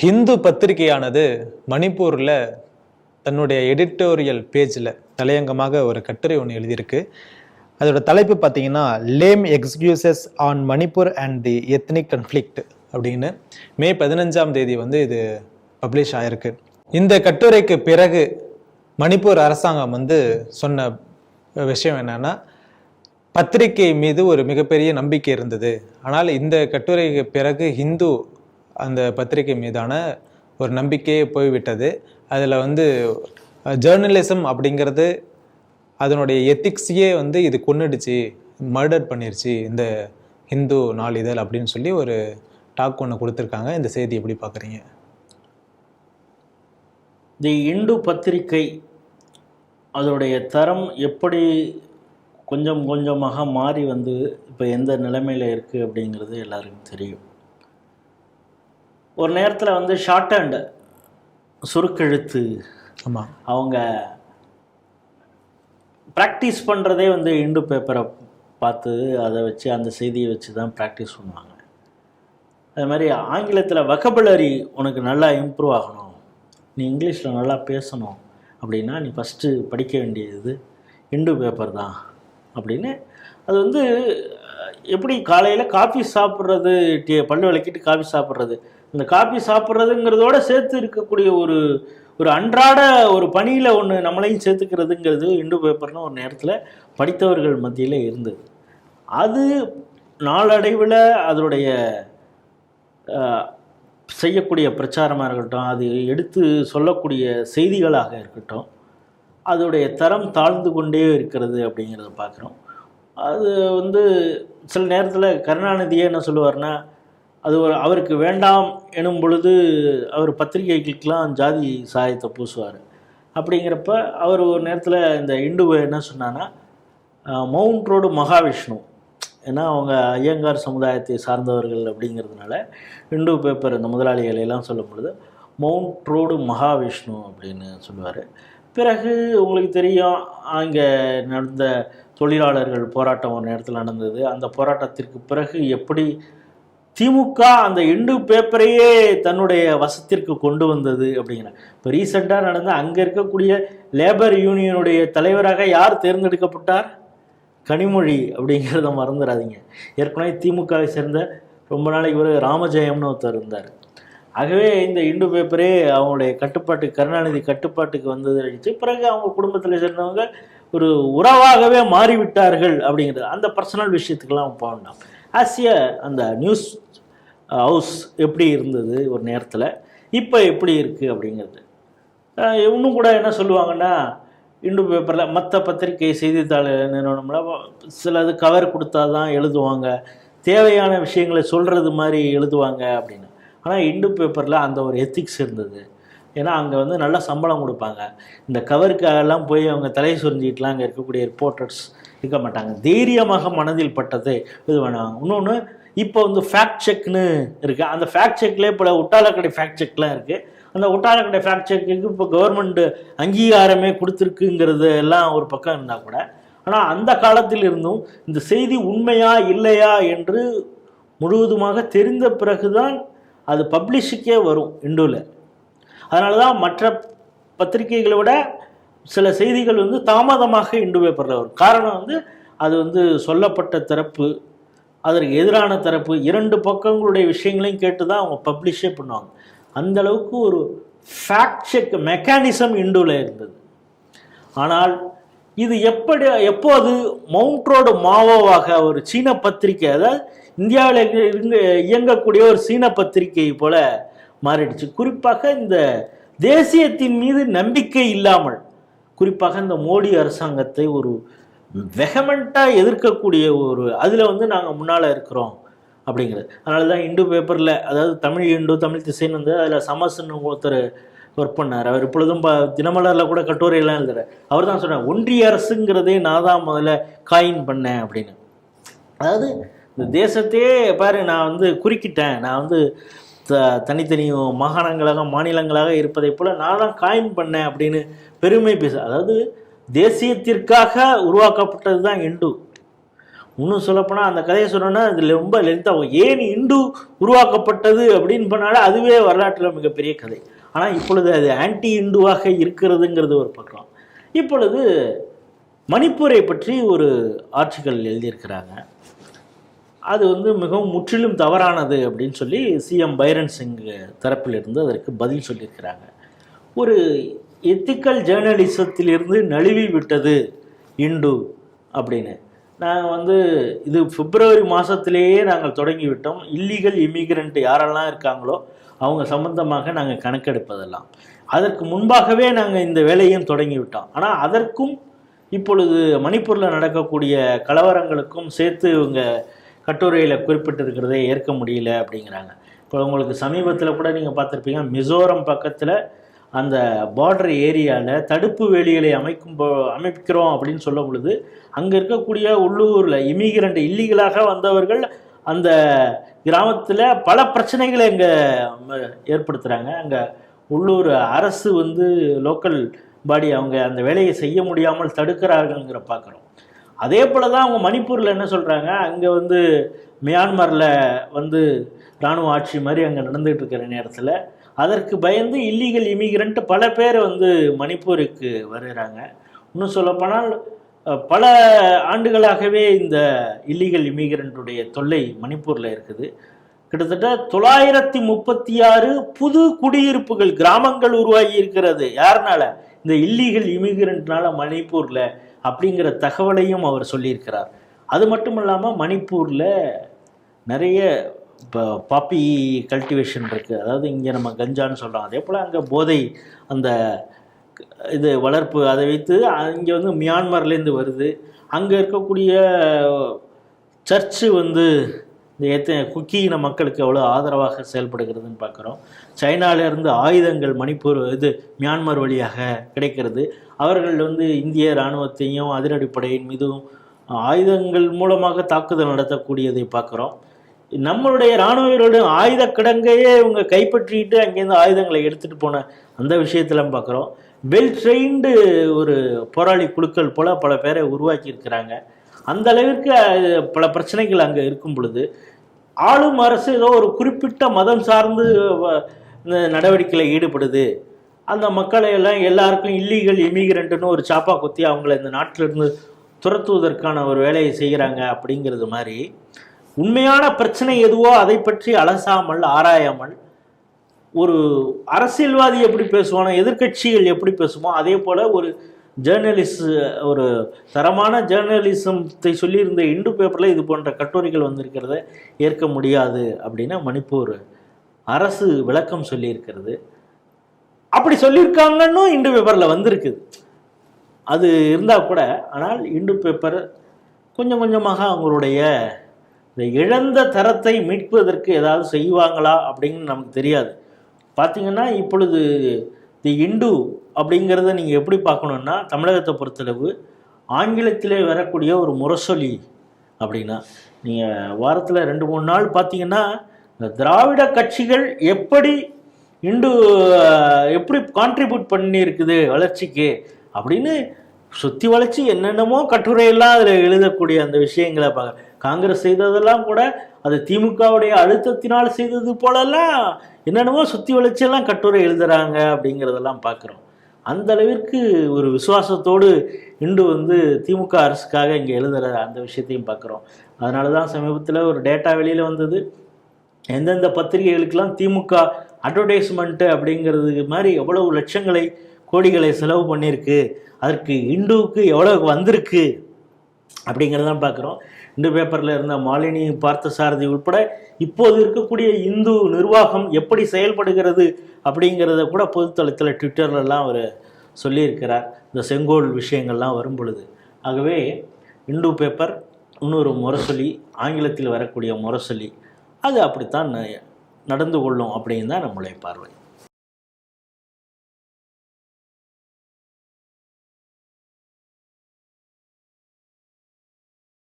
ஹிந்து பத்திரிகையானது மணிப்பூரில் தன்னுடைய எடிட்டோரியல் பேஜில் தலையங்கமாக ஒரு கட்டுரை ஒன்று எழுதியிருக்கு. அதோட தலைப்பு பார்த்தீங்கன்னா lame excuses on Manipur and the ethnic conflict அப்படின்னு. மே பதினஞ்சாம் தேதி வந்து இது பப்ளிஷ் ஆயிருக்கு. இந்த கட்டுரைக்கு பிறகு மணிப்பூர் அரசாங்கம் வந்து சொன்ன விஷயம் என்னன்னா பத்திரிகை மீது ஒரு மிகப்பெரிய நம்பிக்கை இருந்தது. ஆனால் இந்த கட்டுரைக்கு பிறகு ஹிந்து அந்த பத்திரிகை மீதான ஒரு நம்பிக்கையே போய்விட்டது. அதில் வந்து ஜேர்னலிசம் அப்படிங்கிறது அதனுடைய எத்திக்ஸையே வந்து இது கொன்னுடுச்சு மர்டர் பண்ணிருச்சு இந்த ஹிந்து நாளிதழ் அப்படின்னு சொல்லி ஒரு டாக் ஒன்று கொடுத்துருக்காங்க. இந்த செய்தி எப்படி பார்க்குறீங்க? தி இந்து பத்திரிகை அதோடைய தரம் எப்படி கொஞ்சம் கொஞ்சமாக மாறி வந்து இப்போ எந்த நிலைமையில் இருக்குது அப்படிங்கிறது எல்லாருக்கும் தெரியும். ஒரு நேரத்தில் வந்து ஷார்ட் ஹேண்டு சுருக்கெழுத்து ஆமாம் அவங்க ப்ராக்டிஸ் பண்ணுறதே வந்து இண்டு பேப்பரை பார்த்து அதை வச்சு அந்த செய்தியை வச்சு தான் ப்ராக்டிஸ் பண்ணுவாங்க. அது மாதிரி ஆங்கிலத்தில் வக்கபுலரி உனக்கு நல்லா இம்ப்ரூவ் ஆகணும். நீ இங்கிலீஷில் நல்லா பேசணும். அப்படின்னா நீ ஃபஸ்ட்டு படிக்க வேண்டியது இண்டு பேப்பர் தான். அப்படின்னு அது வந்து எப்படி காலையில் காஃபி சாப்பிட்றது டீ பல்லு விளக்கிட்டு காஃபி சாப்பிட்றது இந்த காபி சாப்பிட்றதுங்கிறதோட சேர்த்து இருக்கக்கூடிய ஒரு ஒரு அன்றாட ஒரு பணியில் ஒன்று நம்மளையும் சேர்த்துக்கிறதுங்கிறது இண்டு பேப்பர்னு ஒரு நேரத்தில் படித்தவர்கள் மத்தியில் இருந்தது. அது நாளடைவில் அதனுடைய செய்யக்கூடிய பிரச்சாரமாக இருக்கட்டும் அது எடுத்து சொல்லக்கூடிய செய்திகளாக இருக்கட்டும் அதோடைய தரம் தாழ்ந்து கொண்டே இருக்கிறது அப்படிங்கிறத பார்க்குறோம். அது வந்து சில நேரத்தில் கருணாநிதியே என்ன சொல்லுவார்னா அது ஒரு அவருக்கு வேண்டாம் எனும் பொழுது அவர் பத்திரிகைகளுக்கெல்லாம் ஜாதி சாயத்தை பூசுவார். அப்படிங்கிறப்ப அவர் ஒரு நேரத்தில் இந்த இண்டுவை என்ன சொன்னான்னா மவுண்ட் ரோடு மகாவிஷ்ணு. ஏன்னா அவங்க ஐயங்கார் சமுதாயத்தை சார்ந்தவர்கள் அப்படிங்கிறதுனால இண்டு பேப்பர் இந்த முதலாளிகளையெல்லாம் சொல்லும் பொழுது மவுண்ட் ரோடு மகாவிஷ்ணு அப்படின்னு சொல்லுவார். பிறகு உங்களுக்கு தெரியும் அங்கே நடந்த தொழிலாளர்கள் போராட்டம் ஒரு நேரத்தில் நடந்தது. அந்த போராட்டத்திற்கு பிறகு எப்படி திமுக அந்த இண்டு பேப்பரையே தன்னுடைய வசத்திற்கு கொண்டு வந்தது அப்படிங்கிற இப்போ ரீசெண்டாக நடந்த அங்கே இருக்கக்கூடிய லேபர் யூனியனுடைய தலைவராக யார் தேர்ந்தெடுக்கப்பட்டார்? கனிமொழி அப்படிங்கிறத மறந்துடாதீங்க. ஏற்கனவே திமுகவை சேர்ந்த ரொம்ப நாளைக்கு ஒரு ராமஜெயம்னு ஒருத்தர் இருந்தார். ஆகவே இந்த இண்டு பேப்பரே அவங்களுடைய கட்டுப்பாட்டு கருணாநிதி கட்டுப்பாட்டுக்கு வந்தது அடித்து பிறகு அவங்க குடும்பத்தில் சேர்ந்தவங்க ஒரு உறவாகவே மாறிவிட்டார்கள் அப்படிங்கிறது. அந்த பர்சனல் விஷயத்துக்கெல்லாம் போகணும் ஆசிய அந்த நியூஸ் ஹவுஸ் எப்படி இருந்தது ஒரு நேரத்தில்? இப்போ எப்படி இருக்குது அப்படிங்கிறது. இன்னும் கூட என்ன சொல்லுவாங்கன்னா இண்டு பேப்பரில் மற்ற பத்திரிகை செய்தித்தாள் நிறுவனம்லாம் சிலது கவர் கொடுத்தா தான் எழுதுவாங்க. தேவையான விஷயங்களை சொல்கிறது மாதிரி எழுதுவாங்க அப்படின்னு. ஆனால் இண்டு பேப்பரில் அந்த ஒரு எத்திக்ஸ் இருந்தது. ஏன்னா அங்கே வந்து நல்ல சம்பளம் கொடுப்பாங்க. இந்த கவருக்காகலாம் போய் அவங்க தலை சொரிஞ்சிக்கிட்டுலாம் அங்கே இருக்கக்கூடிய ரிப்போர்ட்டர்ஸ் இருக்க மாட்டாங்க. தைரியமாக மனதில் பட்டது இது பண்ணுவாங்க இன்னொன்று இப்போ வந்து ஃபேக்ட் செக்னு இருக்குது அந்த ஃபேக்ட் செக்லேயே பல உட்டாலக்கடை ஃபேக்ட் செக்லாம் இருக்குது அந்த உட்டாலக்கடை ஃபேக்ட் செக்குக்கு இப்போ கவர்மெண்ட் அங்கீகாரமே கொடுத்துருக்குங்கிறது எல்லாம் ஒரு பக்கம் இருந்தால் கூட ஆனால் அந்த காலத்தில் இருந்தும் இந்த செய்தி உண்மையா இல்லையா என்று முழுவதுமாக தெரிந்த பிறகுதான் அது பப்ளிஷுக்கே வரும் இண்டோவில் அதனால தான் மற்ற பத்திரிகைகளை விட சில செய்திகள் வந்து தாமதமாக இண்டு பேப்பரில் வரும். காரணம் வந்து அது வந்து சொல்லப்பட்ட தரப்பு அதற்கு எதிரான தரப்பு இரண்டு பக்கங்களுடைய விஷயங்களையும் கேட்டு தான் அவங்க பப்ளிஷே பண்ணுவாங்க. அந்த அளவுக்கு ஒரு ஃபேக்ட் செக் மெக்கானிசம் இண்டுவில் இருந்தது. ஆனால் இது எப்படி எப்போது மவுண்ட் ரோடு மாவோவாக ஒரு சீன பத்திரிகை அதாவது இந்தியாவில் இருந்து இயங்கக்கூடிய ஒரு சீன பத்திரிகை போல மாறிடுச்சு. குறிப்பாக இந்த தேசியத்தின் மீது நம்பிக்கை இல்லாமல் குறிப்பாக இந்த மோடி அரசாங்கத்தை ஒரு வெஹமெண்ட்டாக எதிர்க்கக்கூடிய ஒரு அதில் வந்து நாங்கள் முன்னால் இருக்கிறோம் அப்படிங்கிறது. அதனால தான் இண்டு பேப்பரில் அதாவது தமிழ் இண்டு தமிழ் திசைன்னு வந்து அதில் சமஸ்ன்னு ஒருத்தர் ஒர்க் பண்ணார். அவர் இப்பொழுதும் ப தினமலரில் கூட கட்டுரையெல்லாம் எழுதுறார். அவர் தான் சொன்னார் ஒன்றிய அரசுங்கிறதே நான் தான் முதல்ல காயின் பண்ணேன் அப்படின்னு. அதாவது இந்த தேசத்தையே பாரு நான் வந்து குறுக்கிட்டேன். நான் வந்து த தனித்தனி மாகாணங்களாக மாநிலங்களாக இருப்பதை போல் நான் தான் காயின் பண்ணேன் அப்படின்னு பெருமை பேச அதாவது தேசியத்திற்காக உருவாக்கப்பட்டது தான் இண்டு இன்னும் சொல்லப்போனால் அந்த கதையை சொன்னோன்னா இதில் ரொம்ப லென்த்தாக ஏன் இந்து உருவாக்கப்பட்டது அப்படின்னு பண்ணாலே அதுவே வரலாற்றில் மிகப்பெரிய கதை. ஆனால் இப்பொழுது அது ஆன்டி இந்துவாக இருக்கிறதுங்கிறது ஒரு பக்கம். இப்பொழுது மணிப்பூரை பற்றி ஒரு ஆட்சிகள் எழுதியிருக்கிறாங்க. அது வந்து மிகவும் முற்றிலும் தவறானது அப்படின்னு சொல்லி சிஎம் பைரன் சிங் தரப்பிலிருந்து அதற்கு பதில் சொல்லியிருக்கிறாங்க. ஒரு எத்திக்கல் ஜேர்னலிசத்திலிருந்து நழுவி விட்டது. இண்டு அப்படின்னு. நாங்கள் வந்து இது பிப்ரவரி மாதத்திலேயே நாங்கள் தொடங்கி விட்டோம். இல்லீகல் இமிகிரண்ட் யாரெல்லாம் இருக்காங்களோ அவங்க சம்பந்தமாக நாங்கள் கணக்கெடுப்பதெல்லாம். அதற்கு முன்பாகவே நாங்கள் இந்த வேலையும் தொடங்கிவிட்டோம் ஆனால் அதற்கும் இப்பொழுது மணிப்பூரில் நடக்கக்கூடிய கலவரங்களுக்கும் சேர்த்து இவங்க கட்டுரையில் குறிப்பிட்டிருக்கிறதை ஏற்க முடியல அப்படிங்கிறாங்க. இப்போ உங்களுக்கு சமீபத்தில் கூட நீங்கள் பார்த்துருப்பீங்க. மிசோரம் பக்கத்தில் அந்த பார்டர் ஏரியாவில் தடுப்பு வேலிகளை அமைக்கும் போ- அமைக்கிறோம் அப்படின்னு சொல்லும் பொழுது அங்கே இருக்கக்கூடிய உள்ளூரில் இமிகிரண்ட் இல்லீகலாக வந்தவர்கள் அந்த கிராமத்தில் பல பிரச்சனைகளை இங்கே ஏற்படுத்துகிறாங்க அங்கே உள்ளூர் அரசு வந்து லோக்கல் பாடி அவங்க அந்த வேலையை செய்ய முடியாமல் தடுக்கிறார்கள்ங்கிற பார்க்குறோம் அதே போல் தான் அவங்க மணிப்பூரில் என்ன சொல்கிறாங்க அங்கே வந்து மியான்மரில் வந்து இராணுவ ஆட்சி மாதிரி அங்கே நடந்துகிட்டு இருக்கிற நேரத்தில் அதற்கு பயந்து இல்லீகல் இமிகிரண்ட் பல பேர் வந்து மணிப்பூருக்கு வருகிறாங்க. இன்னும் சொல்லப்போனால் பல ஆண்டுகளாகவே இந்த இல்லீகல் இமிகிரண்ட்டுடைய தொல்லை மணிப்பூரில் இருக்குது. கிட்டத்தட்ட தொள்ளாயிரத்தி முப்பத்தி ஆறு புது குடியிருப்புகள் கிராமங்கள் உருவாகி இருக்கிறது. யாருனால? இந்த இல்லீகல் இமிகிரண்ட்னால மணிப்பூரில் அப்படிங்கிற தகவலையும் அவர் சொல்லியிருக்கிறார். அது மட்டும் இல்லாமல் மணிப்பூரில் நிறைய இப்போ பாப்பி கல்டிவேஷன் இருக்குது அதாவது இங்கே நம்ம கஞ்சான்னு சொல்கிறோம் அதே போல் அங்கே போதை அந்த இது வளர்ப்பு அதை வைத்து இங்கே வந்து மியான்மர்லேருந்து வருது. அங்கே இருக்கக்கூடிய சர்ச்சு வந்து இந்த எத்த குக்கியின மக்களுக்கு எவ்வளோ ஆதரவாக செயல்படுகிறதுன்னு பார்க்குறோம். சைனாவிலேருந்து ஆயுதங்கள் மணிப்பூர் இது மியான்மர் வழியாக கிடைக்கிறது. அவர்கள் வந்து இந்திய இராணுவத்தையும் அதிரடிப்படையின் மீதும் ஆயுதங்கள் மூலமாக தாக்குதல் நடத்தக்கூடியதை பார்க்குறோம். நம்மளுடைய இராணுவ வீரர்களுடைய ஆயுத கிடங்கையே இவங்க கைப்பற்றிட்டு அங்கேருந்து ஆயுதங்களை எடுத்துகிட்டு போன அந்த விஷயத்தெல்லாம் பார்க்குறோம். வெல் ட்ரெயின்டு ஒரு போராளி குழுக்கள் போல பல பேரை உருவாக்கி இருக்கிறாங்க அந்த அளவிற்கு பல பிரச்சனைகள் அங்கே இருக்கும் பொழுது ஆளும் அரசு ஏதோ ஒரு குறிப்பிட்ட மதம் சார்ந்து வ- நடவடிக்கையில் ஈடுபடுது. அந்த மக்களை எல்லாம் எல்லாருக்கும் இல்லீகல் இமிகிரண்ட்னு ஒரு சாப்பா குத்தி அவங்கள இந்த நாட்டிலிருந்து துரத்துவதற்கான ஒரு வேலையை செய்கிறாங்க அப்படிங்கிறது மாதிரி. உண்மையான பிரச்சனை எதுவோ அதை பற்றி அலசாமல் ஆராயாமல் ஒரு அரசியல்வாதி எப்படி பேசுவானோ எதிர்க்கட்சிகள் எப்படி பேசுமோ அதே போல் ஒரு ஜேர்னலிஸ்ட் ஒரு தரமான ஜேர்னலிசத்தை சொல்லியிருந்த இந்து பேப்பரில் இது போன்ற கட்டுரைகள் வந்திருக்கிறத ஏற்க முடியாது அப்படின்னு மணிப்பூர் அரசு விளக்கம் சொல்லியிருக்கிறது. அப்படி சொல்லியிருக்காங்கன்னு இண்டு பேப்பரில் வந்திருக்குது. அது இருந்தால் கூட ஆனால் இண்டு பேப்பர் கொஞ்சம் கொஞ்சமாக அவங்களுடைய இந்த இழந்த தரத்தை மீட்பதற்கு ஏதாவது செய்வாங்களா அப்படின்னு நமக்கு தெரியாது. பார்த்தீங்கன்னா இப்பொழுது தி இண்டு அப்படிங்கிறத நீங்கள் எப்படி பார்க்கணுன்னா தமிழகத்தை பொறுத்தளவு ஆங்கிலத்திலே வரக்கூடிய ஒரு முரசொலி அப்படின்னா நீங்கள் வாரத்தில் ரெண்டு மூணு நாள் பார்த்தீங்கன்னா இந்த திராவிட கட்சிகள் எப்படி இண்டு எப்படி கான்ட்ரிபியூட் பண்ணியிருக்குது வளர்ச்சிக்கு அப்படின்னு சுற்றி வளர்ச்சி என்னென்னமோ கட்டுரையெல்லாம் அதில் எழுதக்கூடிய அந்த விஷயங்களை பார்க்க காங்கிரஸ் செய்ததெல்லாம் கூட அது திமுகவுடைய அழுத்தத்தினால் செய்தது போலெல்லாம் என்னென்னமோ சுற்றி வளைச்செல்லாம் கட்டுரை எழுதுகிறாங்க அப்படிங்கிறதெல்லாம் பார்க்குறோம். அந்த அளவிற்கு ஒரு விசுவாசத்தோடு இன்று வந்து திமுக அரசுக்காக இங்கே எழுதுகிற அந்த விஷயத்தையும் பார்க்குறோம். அதனால தான் சமீபத்தில் ஒரு டேட்டா வெளியில் வந்தது. எந்தெந்த பத்திரிகைகளுக்கெல்லாம் திமுக அட்வர்டைஸ்மெண்ட்டு அப்படிங்கிறது மாதிரி எவ்வளவு லட்சங்களை கோடிகளை செலவு பண்ணியிருக்கு அதற்கு இந்துவுக்கு எவ்வளவு வந்திருக்கு அப்படிங்கிறதான் பார்க்குறோம். இந்து பேப்பரில் இருந்த மாலினி பார்த்தசாரதி உட்பட இப்போது இருக்கக்கூடிய இந்து நிர்வாகம் எப்படி செயல்படுகிறது அப்படிங்கிறத கூட பொதுத்தளத்தில் ட்விட்டர்லலாம் அவர் சொல்லியிருக்கிறார். இந்த செங்கோல் விஷயங்கள்லாம் வரும் பொழுது. ஆகவே இந்து பேப்பர் இன்னொரு முரசொலி ஆங்கிலத்தில் வரக்கூடிய முரசொலி அது அப்படித்தான் நடந்து கொள்ளும் அப்படின்னு தான் நம்முடைய பார்வை.